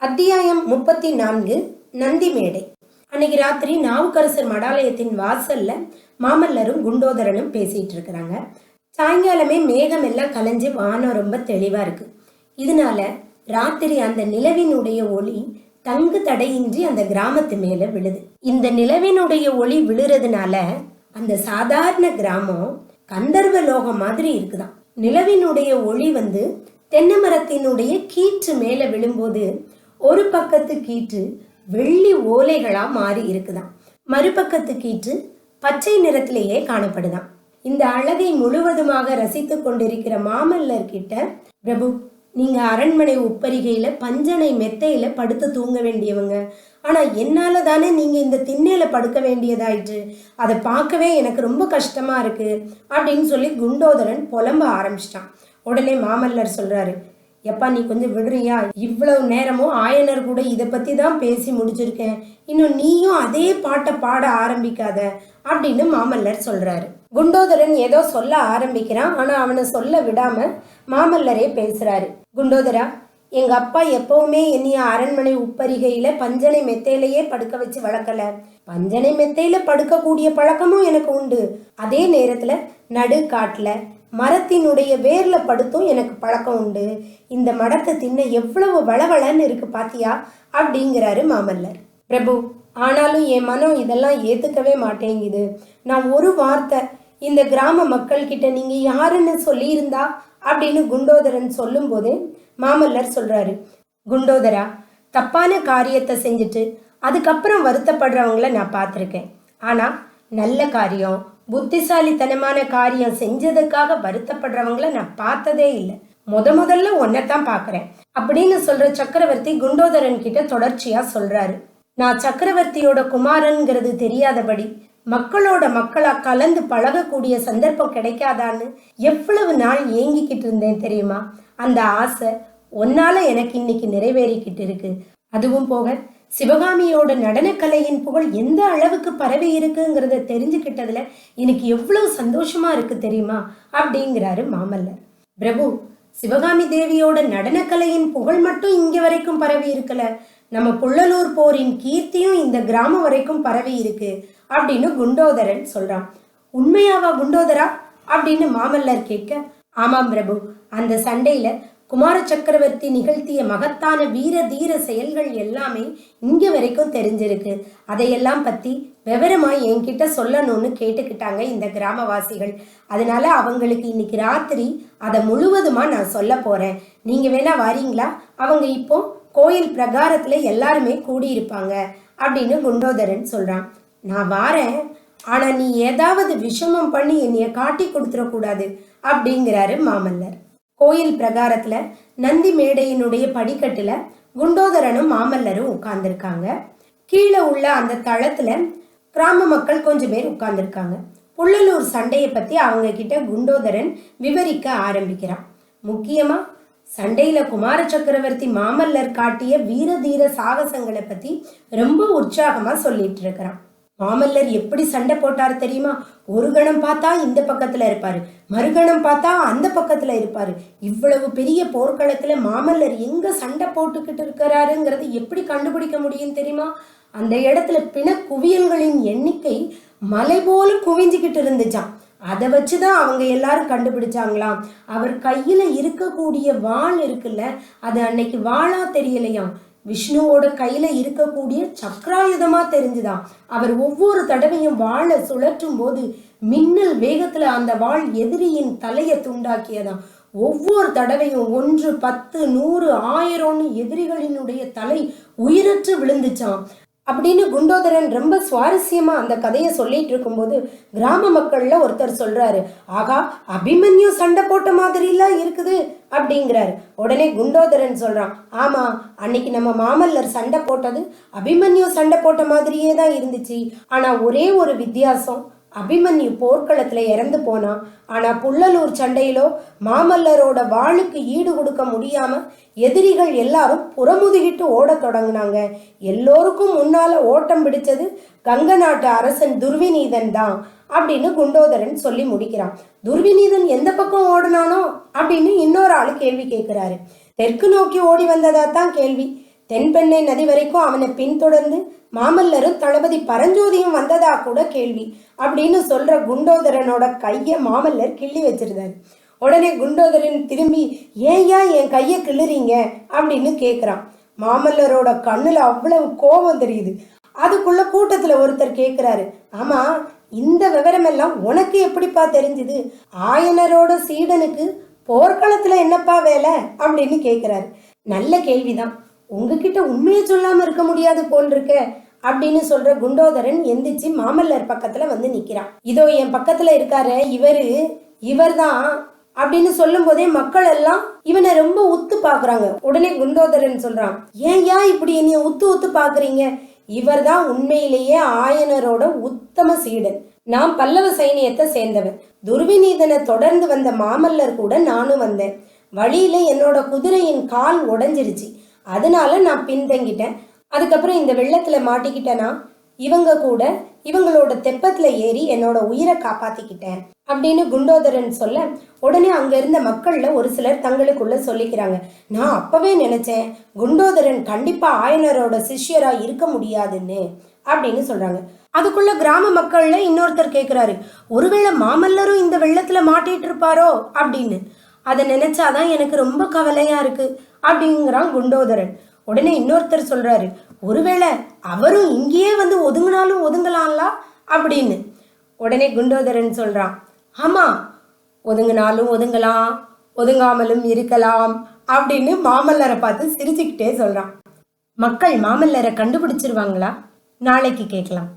அத்தியாயம் முப்பத்தி நான்கு நந்தி மேடை. அன்னைக்கு ராத்திரி நாவுக்கரசர் மடாலயத்தின் வாசல்ல மாமல்லரும் குண்டோதரனும் பேசிட்டு இருக்கிறாங்க. சாயங்காலமே மேகம் எல்லாம் கலைஞ்சு வானம் ரொம்ப தெளிவா இருக்கு. இதனால ராத்திரி அந்த நிலவினுடைய ஒளி தங்கு தடையின்றி அந்த கிராமத்து மேல விழுது. இந்த நிலவினுடைய ஒளி விழுறதுனால அந்த சாதாரண கிராமம் கந்தர்வ லோகம் மாதிரி இருக்குதாம். நிலவினுடைய ஒளி வந்து தென்னை மரத்தினுடைய கீற்று மேல விழும்போது ஒரு பக்கத்து கீற்று வெள்ளி ஓலைகளா மாறி இருக்குதாம். மறுபக்கத்து கீற்று பச்சை நிறத்திலேயே காணப்படுதாம். இந்த அழகை முழுவதுமாக ரசித்து கொண்டிருக்கிற மாமல்லர் கிட்ட பிரபு நீங்க அரண்மனை உப்பரிகையில பஞ்சனை மெத்தையில படுத்து தூங்க வேண்டியவங்க. ஆனா என்னால தானே நீங்க இந்த திண்ணையில படுக்க வேண்டியதாயிற்று. அதை பார்க்கவே எனக்கு ரொம்ப கஷ்டமா இருக்கு. அப்படின்னு சொல்லி குண்டோதரன் புலம்ப ஆரம்பிச்சிட்டான். உடனே மாமல்லர் சொல்றாரு எப்பா நீ கொஞ்சம் விடுறியா? இவ்வளவு நேரமும் ஆயனர் கூட இதை பத்தி தான் பேசி முடிச்சிருக்கேன். இன்னும் நீயும் அதே பாட்டை பாட ஆரம்பிக்காத அப்படின்னு மாமல்லர் சொல்றாரு. குண்டோதரன் ஏதோ சொல்ல ஆரம்பிக்கிறான் ஆனா அவனை சொல்ல விடாம மாமல்லரே பேசுறாரு. குண்டோதரா எங்க அப்பா எப்பவுமே என்னைய அரண்மனை உப்பரிகையில பஞ்சனை மெத்தையிலேயே படுக்க வச்சு வளர்க்கல. பஞ்சனை மெத்தையில படுக்கக்கூடிய பழக்கமும் எனக்கு உண்டு. அதே நேரத்துல நடு காட்டுல மரத்தினுடைய வேர்ல படுத்தும் எனக்கு பழக்கம் உண்டு. இந்த மடத்தை தின்ன எவ்வளவு வளவளன்னு இருக்கு பாத்தியா? அப்படிங்கிறாரு மாமல்லர். பிரபு ஆனாலும் என் மனம் இதெல்லாம் ஏத்துக்கவே மாட்டேங்குது. நான் ஒரு வார்த்தை இந்த கிராம மக்கள் கிட்ட நீங்க யாருன்னு சொல்லியிருந்தா? அப்படின்னு குண்டோதரன் சொல்லும்போது மாமல்லர் சொல்றாரு. குண்டோதரா தப்பான காரியத்தை செஞ்சுட்டு அதுக்கப்புறம் வருத்தப்படுறவங்கள நான் பார்த்துருக்கேன். ஆனால் நல்ல காரியம். புத்திசாலித்தனமான காரியம் செஞ்சதுக்காக வருத்தப்படுறவங்கள நான் பார்த்ததே இல்லை. முத முதல்ல தான் பார்க்கறேன். அப்படின்னு சொல்ற சக்கரவர்த்தி குண்டோதரன் கிட்ட தொடர்ச்சியா சொல்றாரு. நான் சக்கரவர்த்தியோட குமாரன்கிறது தெரியாதபடி மக்களோட மக்களா கலந்து பழகக்கூடிய சந்தர்ப்பம் கிடைக்காதான்னு எவ்வளவு நாள் ஏங்கிக்கிட்டு இருந்தேன் தெரியுமா? அந்த ஆசை ஒன்னால எனக்கு இன்னைக்கு நிறைவேறிக்கிட்டு இருக்கு. அதுவும் போக சிவகாமியோட நடனக்கலையின் புகழ் எந்த அளவுக்கு பரவி இருக்குங்கிறத தெரிஞ்சுக்கிட்டதுல எனக்கு எவ்வளவு சந்தோஷமா இருக்கு தெரியுமா? அப்படிங்கிறாரு மாமல்லர். பிரபு சிவகாமி தேவியோட நடனக்கலையின் புகழ் மட்டும் இங்க வரைக்கும் பரவி இருக்கல. நம்ம புள்ளலூர் போரின் கீர்த்தியும் இந்த கிராமம் வரைக்கும் பரவி இருக்கு அப்படின்னு குண்டோதரன் சொல்றான். உண்மையாவா குண்டோதரா? அப்படின்னு மாமல்லர் கேட்க ஆமாம் பிரபு அந்த சண்டையில குமார சக்கரவர்த்தி நிகழ்த்திய மகத்தான வீர தீர செயல்கள் எல்லாமே இங்க வரைக்கும் தெரிஞ்சிருக்கு. அதையெல்லாம் பத்தி விவரமா என்கிட்ட சொல்லணும்னு கேட்டுக்கிட்டாங்க இந்த கிராமவாசிகள். அதனால அவங்களுக்கு இன்னைக்கு ராத்திரி அதை முழுவதுமா நான் சொல்ல போறேன். நீங்க வேணா வாரீங்களா? அவங்க இப்போ கோயில் பிரகாரத்துல எல்லாருமே கூடியிருப்பாங்க அப்படின்னு குண்டோதரன் சொல்றான். நான் வாரேன் ஆனா நீ ஏதாவது விஷமம் பண்ணி என்னைய காட்டி கொடுத்துடக்கூடாது அப்படிங்கிறாரு மாமல்லர். கோயில் பிரகாரத்துல நந்தி மேடையினுடைய படிக்கட்டுல குண்டோதரனும் மாமல்லரும் உட்கார்ந்துருக்காங்க. கீழே உள்ள அந்த தளத்துல கிராம மக்கள் கொஞ்சம் பேர் உட்கார்ந்துருக்காங்க. புள்ளலூர் சண்டையை பத்தி அவங்க கிட்ட குண்டோதரன் விவரிக்க ஆரம்பிக்கிறான். முக்கியமா சண்டையில குமார சக்கரவர்த்தி மாமல்லர் காட்டிய வீர தீர சாகசங்களை பத்தி ரொம்ப உற்சாகமா சொல்லிட்டு இருக்கிறான். மாமல்லர் எப்படி சண்டை போட்டார் தெரியுமா? ஒரு கணம் பார்த்தா இந்த பக்கத்துல இருப்பாரு. மறுகணம் பார்த்தா அந்த பக்கத்துல இருப்பாரு. இவ்வளவு பெரிய போர்க்களத்துல மாமல்லர் எங்க சண்டை போட்டுக்கிட்டு இருக்கிறாருங்கிறது எப்படி கண்டுபிடிக்க முடியும் தெரியுமா? அந்த இடத்துல பிண குவியல்களின் எண்ணிக்கை மலை போல குவிஞ்சுக்கிட்டு இருந்துச்சாம். அதை வச்சுதான் அவங்க எல்லாரும் கண்டுபிடிச்சாங்களாம். அவர் கையில இருக்கக்கூடிய வாள் இருக்குல்ல அது அன்னைக்கு வாளா தெரியலையாம். விஷ்ணுவோட கையில இருக்கக்கூடிய சக்கராயுதமா தெரிஞ்சுதான் அவர் ஒவ்வொரு தடவையும் வாழை சுழற்றும் போது மின்னல் வேகத்துல அந்த வாள் எதிரியின் தலையை துண்டாக்கியதாம் ஒவ்வொரு தடவையும் ஒன்று பத்து நூறு ஆயிரம்னு எதிரிகளினுடைய தலை உயிரற்று விழுந்துச்சாம். அப்படின்னு குண்டோதரன் ரொம்ப சுவாரஸ்யமா அந்த கதையை சொல்லிட்டு இருக்கும்போது கிராம மக்கள்ல ஒருத்தர் சொல்றாரு ஆகா அபிமன்யு சண்டை போட்ட மாதிரிலாம் இருக்குது அப்படிங்கிறாரு. உடனே குண்டோதரன் சொல்றான் ஆமா அன்னைக்கு நம்ம மாமல்லர் சண்டை போட்டது அபிமன்யு சண்டை போட்ட மாதிரியே தான் இருந்துச்சு. ஆனா ஒரே ஒரு வித்தியாசம் அபிமன்யு போர்க்களத்தில் இறந்து போனான் ஆனால் புள்ளலூர் சண்டையிலோ மாமல்லரோட வாளுக்கு ஈடு கொடுக்க முடியாம எதிரிகள் எல்லாரும் புறமுதுகிட்டு ஓடத் தொடங்கினாங்க. எல்லோருக்கும் முன்னால ஓட்டம் பிடிச்சது கங்க நாட்டு அரசன் துர்விநீதன் தான் அப்படின்னு குண்டோதரன் சொல்லி முடிக்கிறான். துர்விநீதன் எந்த பக்கம் ஓடினானோ அப்படின்னு இன்னொரு ஆள் கேள்வி கேட்குறாரு. தெற்கு நோக்கி ஓடி வந்ததா தான் கேள்வி. தென்பெண்ணை நதி வரைக்கும் அவனை பின்தொடர்ந்து மாமல்லரும் தளபதி பரஞ்சோதியும் வந்ததா கூட கேள்வி. அப்படின்னு சொல்ற குண்டோதரனோட கையை மாமல்லர் கிள்ளி வச்சிருந்தாரு. உடனே குண்டோதரன் திரும்பி ஏன்யா என் கையை கிள்ளுறீங்க? அப்படின்னு கேட்குறான் மாமல்லரோட கண்ணில் அவ்வளவு கோபம் தெரியுது. அதுக்குள்ள கூட்டத்தில் ஒருத்தர் கேட்குறாரு ஆமாம் இந்த விவரமெல்லாம் உனக்கு எப்படிப்பா தெரிஞ்சுது? ஆயனரோட சீடனுக்கு போர்க்களத்தில் என்னப்பா வேலை? அப்படின்னு கேட்குறாரு நல்ல கேள்விதான். உங்ககிட்ட உண்மையை சொல்லாம இருக்க முடியாது போல் இருக்க அப்படின்னு சொல்ற குண்டோதரன் எந்திரிச்சு மாமல்லர் பக்கத்துல வந்து நிக்கிறான். இதோ என் பக்கத்துல இருக்காரு இவரு இவர்தான் அப்படின்னு சொல்லும் போதே மக்கள் எல்லாம் இவனை ரொம்ப உத்து பாக்குறாங்க உடனே குண்டோதரன் சொல்றான் ஏன் ஏன் இப்படி என்னைய உத்து உத்து பாக்குறீங்க இவர்தான் உண்மையிலேயே ஆயனரோட உத்தம சீடன். நான் பல்லவ சைனியத்தை சேர்ந்தவன். துர்விநீதனை தொடர்ந்து வந்த மாமல்லர் கூட நானும் வந்தேன். வழியில என்னோட குதிரையின் கால் உடஞ்சிருச்சு. அதனால நான் பின்தங்கிட்டேன். அதுக்கப்புறம் இந்த வெள்ளத்துல மாட்டிக்கிட்டேனா? இவங்க கூட இவங்களோட தெப்பத்துல ஏறி என்னோட உயிரை காப்பாத்திக்கிட்டேன் அப்படின்னு குண்டோதரன் சொல்ல உடனே அங்க இருந்த மக்கள்ல ஒரு சிலர் தங்களுக்குள்ள சொல்லிக்கிறாங்க. நான் அப்பவே நினைச்சேன் குண்டோதரன் கண்டிப்பா ஆயனரோட சிஷ்யரா இருக்க முடியாதுன்னு அப்படின்னு சொல்றாங்க. அதுக்குள்ள கிராம மக்கள்ல இன்னொருத்தர் கேக்குறாரு ஒருவேளை மாமல்லரும் இந்த வெள்ளத்துல மாட்டிட்டு இருப்பாரோ? அப்படின்னு. அதை நினைச்சாதான் எனக்கு ரொம்ப கவலையா இருக்கு. அப்படிங்கிறான் குண்டோதரன். உடனே இன்னொருத்தர் சொல்றாரு ஒருவேளை அவரும் இங்கேயே வந்து ஒதுங்கினாலும் ஒதுங்கலாம்ல? அப்படின்னு. உடனே குண்டோதரன் சொல்றான் ஆமா ஒதுங்கினாலும் ஒதுங்கலாம் ஒதுங்காமலும் இருக்கலாம் அப்படின்னு மாமல்லரை பார்த்து சிரிச்சுக்கிட்டே சொல்றான். மக்கள் மாமல்லரை கண்டுபிடிச்சிருவாங்களா? நாளைக்கு கேட்கலாம்.